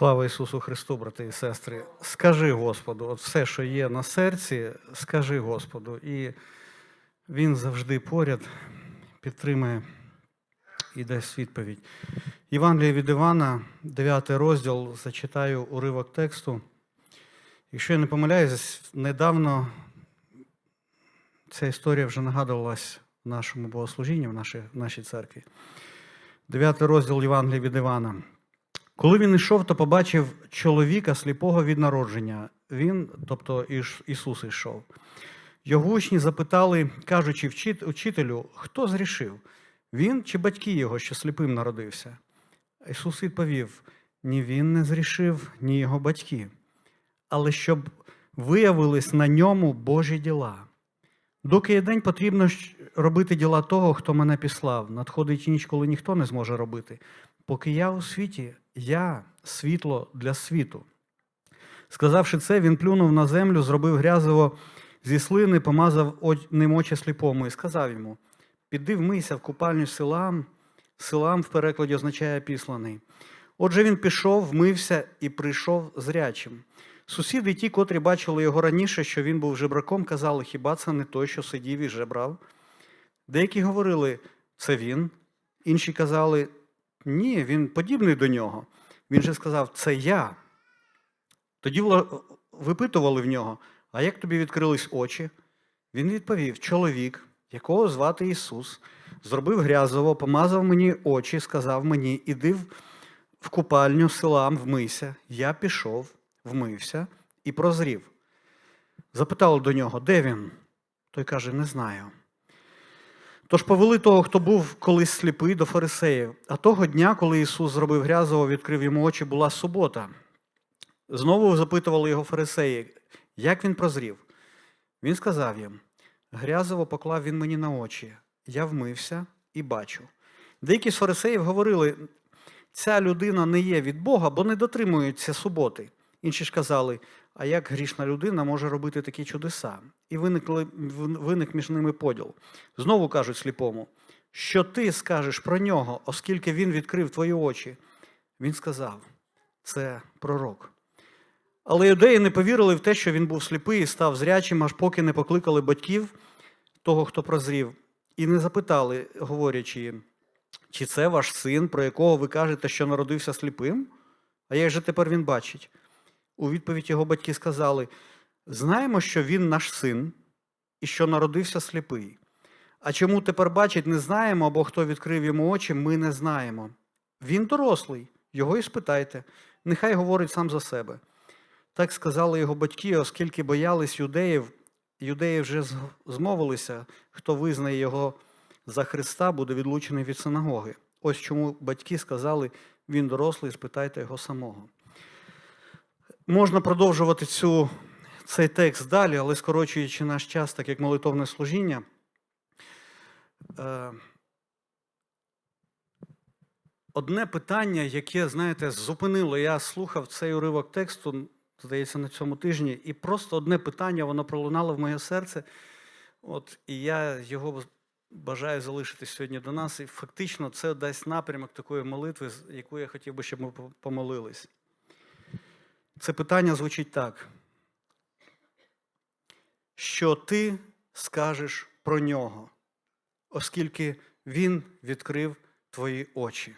Слава Ісусу Христу, брати і сестри. Скажи Господу, от все, що є на серці, скажи Господу. І Він завжди поряд підтримає і дасть відповідь. Євангеліє від Івана, 9 розділ, зачитаю уривок тексту. Якщо я не помиляюсь, недавно ця історія вже нагадувалась в нашому богослужінні, в нашій, в нашій церкві. 9 розділ Євангелія від Івана. Коли він йшов, то побачив чоловіка сліпого від народження. Він, тобто Ісус йшов. Його учні запитали, кажучи, «Вчит- учителю, хто зрішив? Він чи батьки його, що сліпим народився? Ісус відповів: ні він не зрішив, ні його батьки, але щоб виявились на ньому Божі діла. Доки є день, потрібно робити діла того, хто мене післав. Надходить ніч, коли ніхто не зможе робити. Поки я у світі, я світло для світу. Сказавши це, він плюнув на землю, зробив грязово зі слини, помазав ним очі сліпому і сказав йому: Піди вмийся в купальню селам. Селам в перекладі означає післаний. Отже, він пішов, вмився і прийшов зрячим. Сусіди, ті, котрі бачили його раніше, що він був жебраком, казали, хіба це не той, що сидів і жебрав? Деякі говорили, це він. Інші казали, ні, він подібний до нього. Він же сказав, це я. Тоді випитували в нього, а як тобі відкрились очі? Він відповів: чоловік, якого звати Ісус, зробив грязово, помазав мені очі, сказав мені, іди в- купальню селам, вмийся. Я пішов, вмився і прозрів. Запитали до нього, де він? Той каже, не знаю. Тож повели того, хто був колись сліпий до фарисеїв. А того дня, коли Ісус зробив грязово, відкрив йому очі, була субота. Знову запитували його фарисеї, як він прозрів. Він сказав їм: грязово поклав він мені на очі, я вмився і бачу. Деякі з фарисеїв говорили: ця людина не є від Бога, бо не дотримується суботи. Інші ж казали, а як грішна людина може робити такі чудеса? І виникли, виник між ними поділ. Знову кажуть сліпому, що ти скажеш про нього, оскільки він відкрив твої очі. Він сказав: це пророк. Але юдеї не повірили в те, що він був сліпий і став зрячим, аж поки не покликали батьків того, хто прозрів, і не запитали, говорячи чи це ваш син, про якого ви кажете, що народився сліпим? А як же тепер він бачить? У відповідь його батьки сказали: знаємо, що він наш син і що народився сліпий. А чому тепер бачить, не знаємо, або хто відкрив йому очі, ми не знаємо. Він дорослий, його і спитайте, нехай говорить сам за себе. Так сказали його батьки, оскільки боялись юдеїв, юдеї вже змовилися, хто визнає його за Христа, буде відлучений від синагоги. Ось чому батьки сказали, він дорослий, спитайте його самого. Можна продовжувати цю, цей текст далі, але скорочуючи наш час, так як молитовне служіння. е, Одне питання, яке, знаєте, зупинило. Я слухав цей уривок тексту, здається, на цьому тижні, і просто одне питання, воно пролунало в моє серце. От, і я його бажаю залишити сьогодні до нас. І фактично це дасть напрямок такої молитви, яку я хотів би, щоб ми по- помолились. Це питання звучить так. Що ти скажеш про нього, оскільки він відкрив твої очі?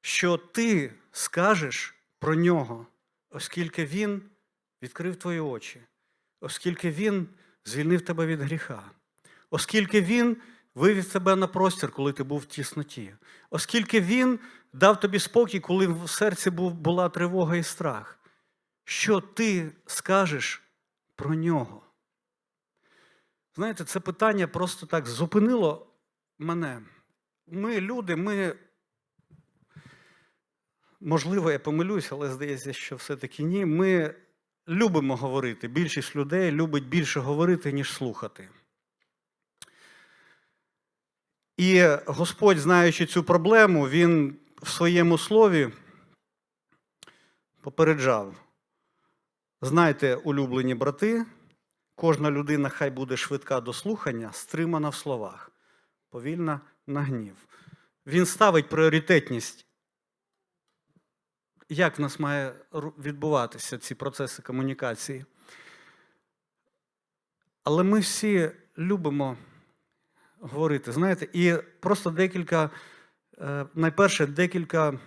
Що ти скажеш про нього, оскільки він відкрив твої очі, оскільки він звільнив тебе від гріха, оскільки він вивів тебе на простір, коли ти був в тісноті, оскільки він дав тобі спокій, коли в серці була тривога і страх. Що ти скажеш про нього? Знаєте, це питання просто так зупинило мене. Ми, люди, ми. Можливо, я помилюсь, але здається, що все-таки ні. Ми любимо говорити. Більшість людей любить більше говорити, ніж слухати. І Господь, знаючи цю проблему, Він в своєму слові попереджав. Знайте, улюблені брати, кожна людина хай буде швидка до слухання, стримана в словах, повільна на гнів. Він ставить пріоритетність як в нас має відбуватися ці процеси комунікації. Але ми всі любимо говорити, знаєте, і просто декілька, найперше, декілька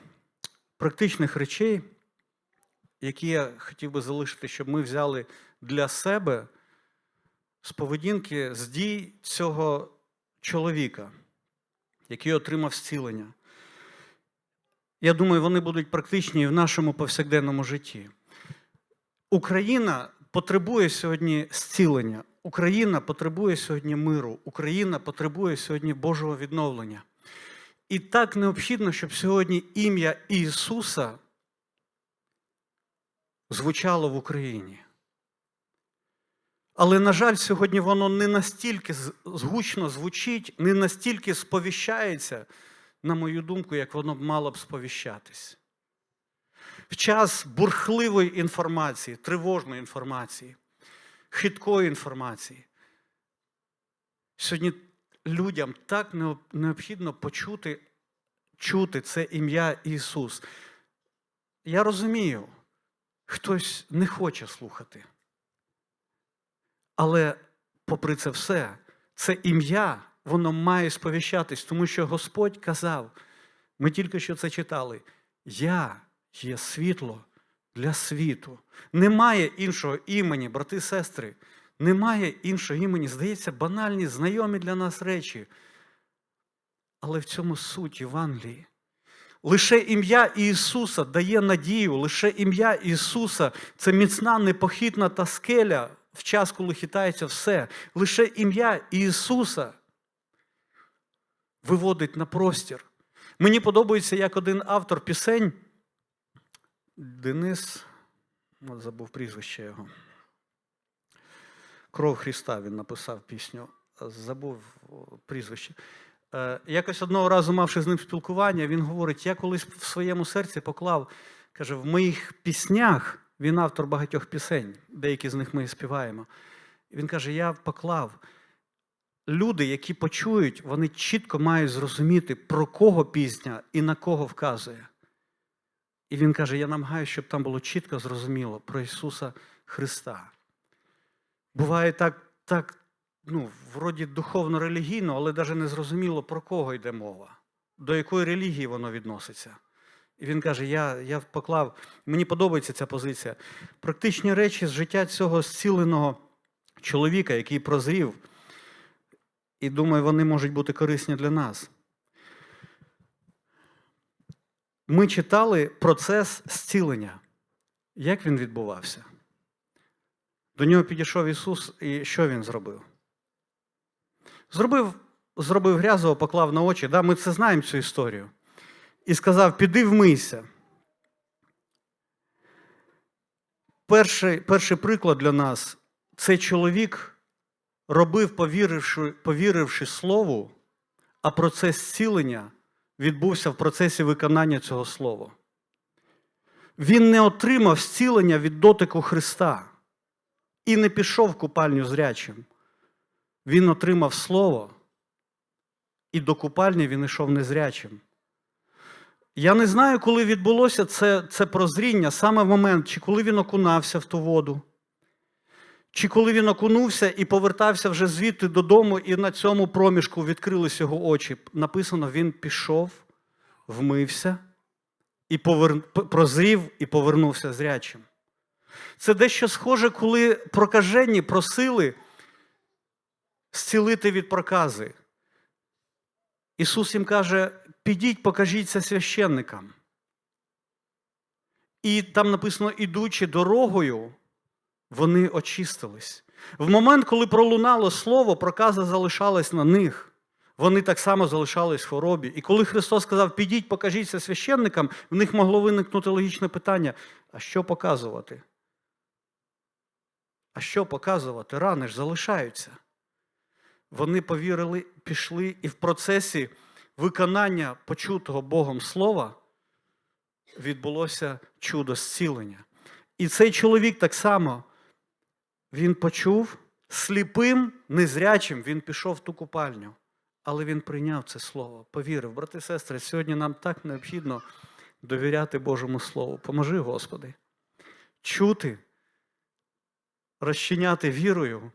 практичних речей, які я хотів би залишити, щоб ми взяли для себе з поведінки, з дій цього чоловіка, який отримав зцілення. Я думаю, вони будуть практичні і в нашому повсякденному житті. Україна потребує сьогодні зцілення. Україна потребує сьогодні миру. Україна потребує сьогодні Божого відновлення. І так необхідно, щоб сьогодні ім'я Ісуса звучало в Україні. Але, на жаль, сьогодні воно не настільки згучно звучить, не настільки сповіщається, на мою думку, як воно б мало б сповіщатись. В час бурхливої інформації, тривожної інформації, хиткої інформації. Сьогодні людям так необхідно почути, чути це ім'я Ісус. Я розумію, хтось не хоче слухати. Але, попри це все, це ім'я, воно має сповіщатись, тому що Господь казав, ми тільки що це читали, я є світло для світу. Немає іншого імені, брати сестри, немає іншого імені. Здається, банальні, знайомі для нас речі. Але в цьому суть Євангелії. Лише ім'я Ісуса дає надію, лише ім'я Ісуса це міцна, непохитна та скеля в час, коли хитається все. Лише ім'я Ісуса виводить на простір. Мені подобається, як один автор пісень, Денис, забув прізвище його. Кров Христа він написав пісню, забув прізвище. Е, Якось одного разу, мавши з ним спілкування, він говорить: я колись в своєму серці поклав, каже, в моїх піснях, він автор багатьох пісень, деякі з них ми співаємо. Він каже: Я поклав. Люди, які почують, вони чітко мають зрозуміти, про кого пісня і на кого вказує. І він каже: я намагаюся, щоб там було чітко зрозуміло про Ісуса Христа. Буває так, так ну, вроді духовно-релігійно, але навіть не зрозуміло, про кого йде мова, до якої релігії воно відноситься. І він каже: я, я поклав, мені подобається ця позиція. Практичні речі з життя цього зціленого чоловіка, який прозрів, і думаю, вони можуть бути корисні для нас. Ми читали процес зцілення. Як він відбувався? До нього підійшов Ісус, і що він зробив? Зробив, зробив грязово, поклав на очі. Да, Ми це знаємо цю історію. І сказав: піди вмийся. Перший, перший приклад для нас цей чоловік робив, повіривши, повіривши Слову, а процес зцілення відбувся в процесі виконання цього слова. Він не отримав зцілення від дотику Христа і не пішов в купальню зрячим. Він отримав Слово, і до купальні він йшов незрячим. Я не знаю, коли відбулося це, це прозріння, саме в момент, чи коли він окунався в ту воду, чи коли він окунувся і повертався вже звідти додому, і на цьому проміжку відкрились його очі. Написано, він пішов, вмився, і повер... прозрів і повернувся зрячим. Це дещо схоже, коли прокажені просили зцілити від прокази. Ісус їм каже: підіть, покажіться священникам. І там написано, ідучи дорогою, вони очистились. В момент, коли пролунало слово, проказа залишалась на них. Вони так само залишались в хворобі. І коли Христос сказав, підіть, покажіться священникам, в них могло виникнути логічне питання: а що показувати? А що показувати? Рани ж залишаються. Вони повірили, пішли, і в процесі виконання почутого Богом слова відбулося чудо зцілення. І цей чоловік так само він почув сліпим, незрячим, він пішов в ту купальню. Але він прийняв це слово, повірив. Брати і сестри, сьогодні нам так необхідно довіряти Божому Слову. Поможи, Господи, чути, розчиняти вірою.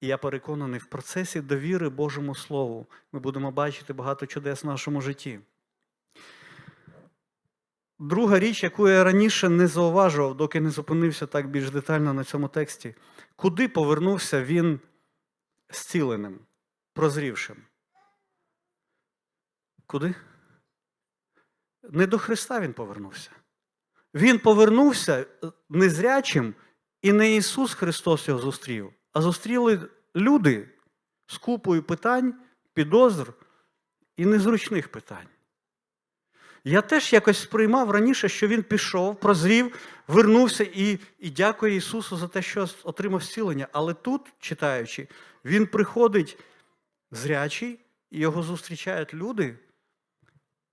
І я переконаний, в процесі довіри Божому Слову ми будемо бачити багато чудес в нашому житті. Друга річ, яку я раніше не зауважував, доки не зупинився так більш детально на цьому тексті, куди повернувся він зціленим, прозрівшим? Куди? Не до Христа він повернувся. Він повернувся незрячим, і не Ісус Христос його зустрів, а зустріли люди з купою питань, підозр і незручних питань. Я теж якось сприймав раніше, що він пішов, прозрів, вернувся і і дякує Ісусу за те, що отримав зцілення. Але тут, читаючи, він приходить зрячий, і його зустрічають люди,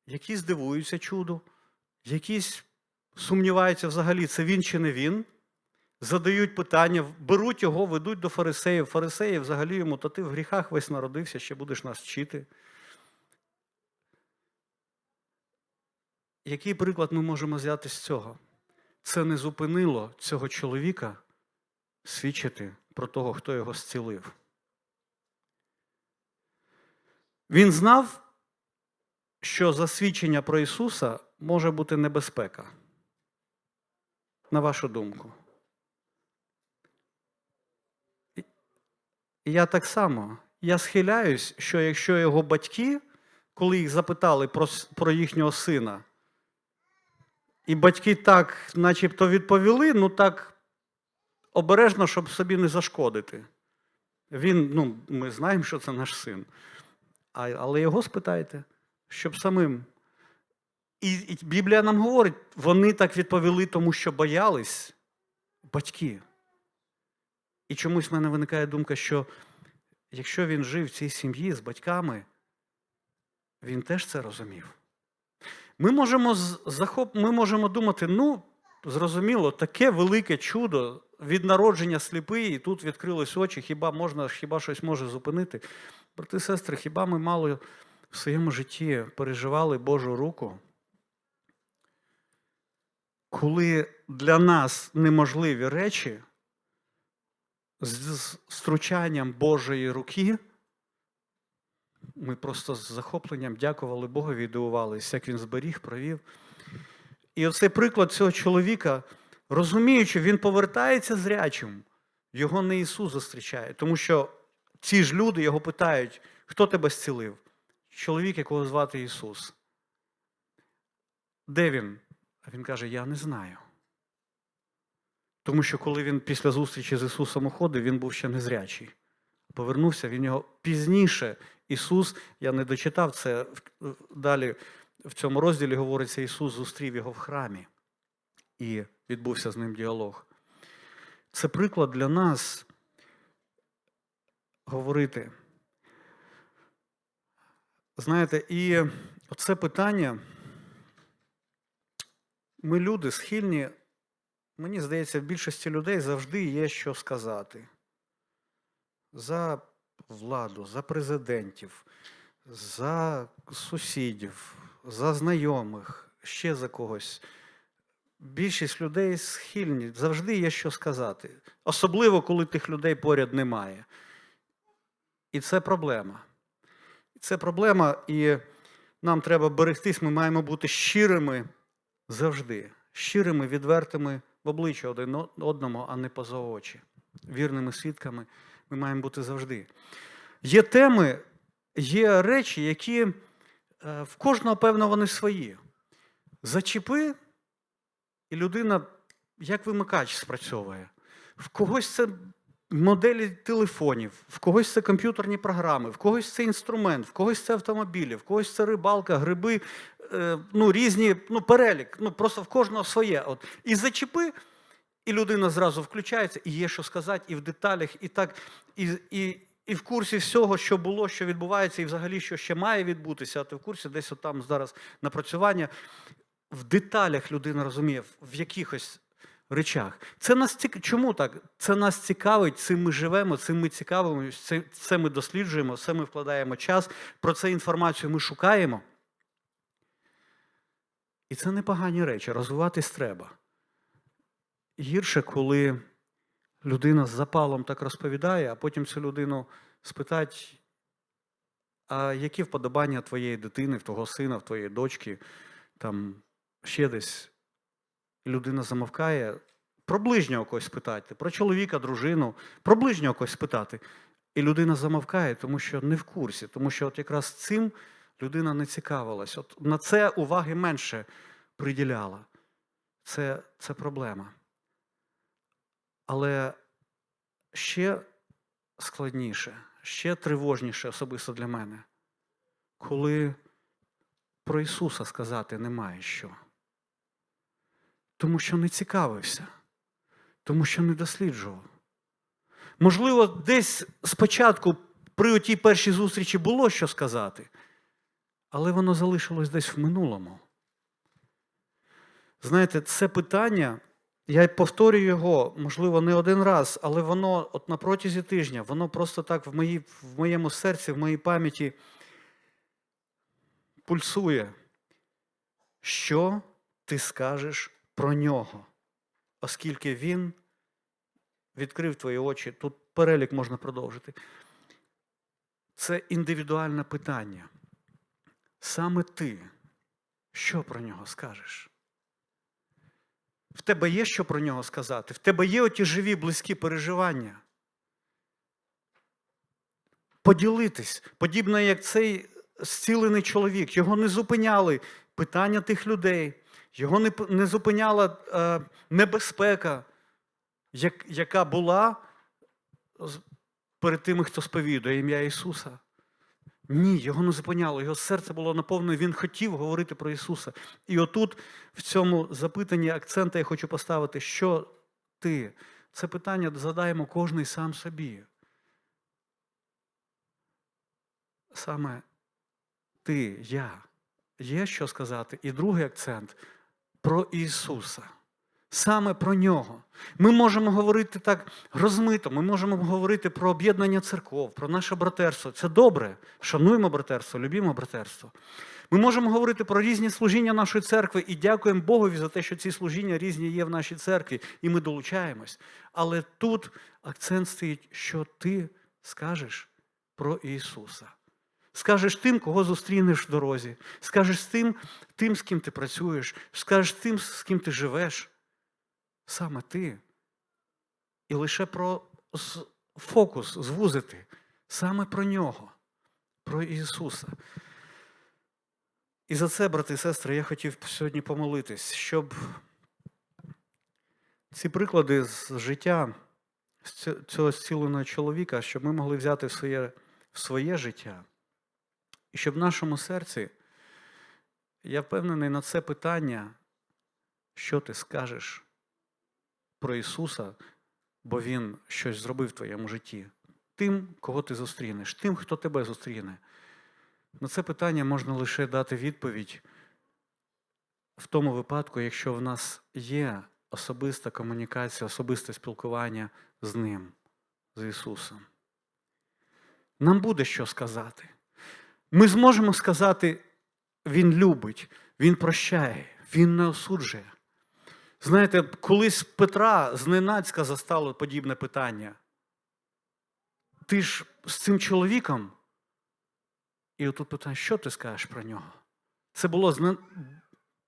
які здивуються чуду, якісь сумніваються взагалі, це він чи не він. Задають питання, беруть його, ведуть до фарисеїв. Фарисеї взагалі йому, то ти в гріхах весь народився, ще будеш нас вчити. Який приклад ми можемо взяти з цього? Це не зупинило цього чоловіка свідчити про того, хто його зцілив. Він знав, що за свідчення про Ісуса може бути небезпека. На вашу думку. І я так само. Я схиляюсь, що якщо його батьки, коли їх запитали про, про їхнього сина, і батьки так, начебто, відповіли, ну так обережно, щоб собі не зашкодити. Він, ну, ми знаємо, що це наш син. А, Але його спитайте, щоб самим. І, і Біблія нам говорить, вони так відповіли, тому що боялись батьки. І чомусь в мене виникає думка, що якщо він жив в цій сім'ї з батьками, він теж це розумів. Ми можемо захоп... ми можемо думати, ну, зрозуміло, таке велике чудо від народження сліпий, і тут відкрились очі, хіба можна, хіба щось може зупинити. Брати сестри, хіба ми мало в своєму житті переживали Божу руку? Коли для нас неможливі речі з стручанням Божої руки. Ми просто з захопленням дякували Богові і дивувалися, як він зберіг, провів. І оцей приклад цього чоловіка, розуміючи, він повертається зрячим, його не Ісус зустрічає, тому що ці ж люди його питають, хто тебе зцілив? Чоловік, якого звати Ісус. Де він? А він каже: Я не знаю. Тому що коли він після зустрічі з Ісусом уходив, він був ще незрячий. Повернувся, він його пізніше. Ісус, я не дочитав це далі в цьому розділі говориться, Ісус зустрів його в храмі і відбувся з ним діалог. Це приклад для нас говорити. Знаєте, і оце питання, ми люди схильні мені здається, в більшості людей завжди є що сказати. За владу, за президентів, за сусідів, за знайомих, ще за когось. Більшість людей схильні, завжди є що сказати. Особливо, коли тих людей поряд немає. І це проблема. Це проблема, і нам треба берегтись, ми маємо бути щирими завжди, щирими, відвертими в обличчя один одному, а не поза очі. Вірними свідками ми маємо бути завжди. Є теми, є речі, які е, в кожного, певно, вони свої. Зачіпи, і людина, як вимикач, спрацьовує. В когось це моделі телефонів, в когось це комп'ютерні програми, в когось це інструмент, в когось це автомобілі, в когось це рибалка, гриби, ну, різні, ну, перелік, ну просто в кожного своє. От. І зачепи, і людина зразу включається, і є що сказати, і в деталях, і так, і, і, і в курсі всього, що було, що відбувається, і взагалі, що ще має відбутися, а ти в курсі десь от там зараз напрацювання. В деталях людина розуміє, в якихось речах. Це нас цік... Чому так? Це нас цікавить, цим ми живемо, цим ми цікавимося, це, ми досліджуємо, це ми вкладаємо час, про це інформацію ми шукаємо. І це не погані речі, розвиватись треба. Гірше, коли людина з запалом так розповідає, а потім цю людину спитать, а які вподобання твоєї дитини, в твого сина, в твоєї дочки, там ще десь людина замовкає, про ближнього когось спитати, про чоловіка, дружину, про ближнього когось спитати. І людина замовкає, тому що не в курсі, тому що от якраз цим людина не цікавилась. От на це уваги менше приділяла. Це, це проблема. Але ще складніше, ще тривожніше, особисто для мене, коли про Ісуса сказати немає що. Тому що не цікавився, тому що не досліджував. Можливо, десь спочатку при отій першій зустрічі було що сказати, але воно залишилось десь в минулому. Знаєте, це питання, я повторюю його, можливо, не один раз, але воно от на протязі тижня, воно просто так в, моїй, в моєму серці, в моїй пам'яті пульсує. Що ти скажеш про нього? Оскільки він відкрив твої очі, тут перелік можна продовжити. Це індивідуальне питання. Саме ти, що про нього скажеш? В тебе є що про нього сказати? В тебе є оті живі, близькі переживання? Поділитись, подібно як цей зцілений чоловік, його не зупиняли питання тих людей, його не, не зупиняла е, небезпека, як, яка була перед тими, хто сповідує ім'я Ісуса. Ні, його не зупиняло, його серце було наповнене, він хотів говорити про Ісуса. І отут, в цьому запитанні акцента я хочу поставити, що ти? Це питання задаємо кожний сам собі. Саме ти, я. Є що сказати. І другий акцент про Ісуса. Саме про нього. Ми можемо говорити так розмито, ми можемо говорити про об'єднання церков, про наше братерство. Це добре. Шануємо братерство, любімо братерство. Ми можемо говорити про різні служіння нашої церкви і дякуємо Богові за те, що ці служіння різні є в нашій церкві, і ми долучаємось. Але тут акцент стоїть, що ти скажеш про Ісуса. Скажеш тим, кого зустрінеш в дорозі, скажеш тим, тим, з ким ти працюєш, скажеш тим, з ким ти живеш. Саме ти. І лише про фокус звузити саме про нього, про Ісуса. І за це, брати і сестри, я хотів сьогодні помолитись, щоб ці приклади з життя цього зціленого чоловіка, щоб ми могли взяти в своє, в своє життя. І щоб в нашому серці, я впевнений на це питання, що ти скажеш про Ісуса, бо Він щось зробив в твоєму житті. Тим, кого ти зустрінеш, тим, хто тебе зустріне. На це питання можна лише дати відповідь в тому випадку, якщо в нас є особиста комунікація, особисте спілкування з Ним, з Ісусом. Нам буде що сказати. Ми зможемо сказати, Він любить, Він прощає, Він не осуджує. Знаєте, колись Петра зненацька застало подібне питання. Ти ж з цим чоловіком? І отут питання, що ти скажеш про нього? Це було зна...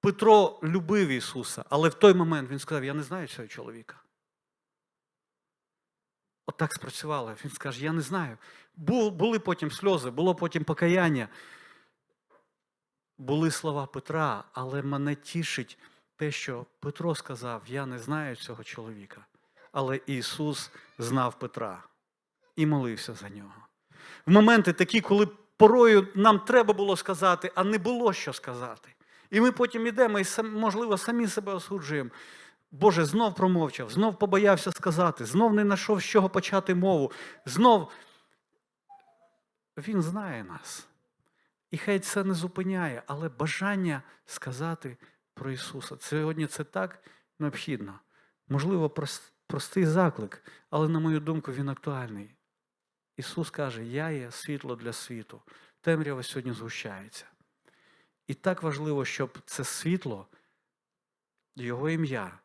Петро любив Ісуса, але в той момент він сказав: Я не знаю цього чоловіка. От так спрацювало. Він скаже, я не знаю. Бу- Були потім сльози, було потім покаяння. Були слова Петра, але мене тішить те, що Петро сказав: Я не знаю цього чоловіка. Але Ісус знав Петра і молився за нього. В моменти такі, коли порою нам треба було сказати, а не було що сказати. І ми потім йдемо і, можливо, самі себе осуджуємо. Боже, знов промовчав, знов побоявся сказати, знов не знайшов з чого почати мову, знов Він знає нас. І хай це не зупиняє, але бажання сказати про Ісуса. Сьогодні це так необхідно. Можливо, простий заклик, але, на мою думку, він актуальний. Ісус каже: Я є світло для світу. Темрява сьогодні згущається. І так важливо, щоб це світло, його ім'я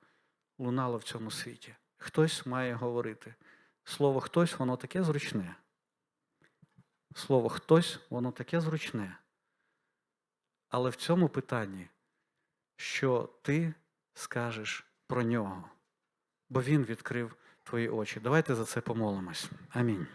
лунало в цьому світі. Хтось має говорити. Слово хтось, воно таке зручне. Слово хтось, воно таке зручне. Але в цьому питанні, що ти скажеш про нього, бо він відкрив твої очі. Давайте за це помолимось. Амінь.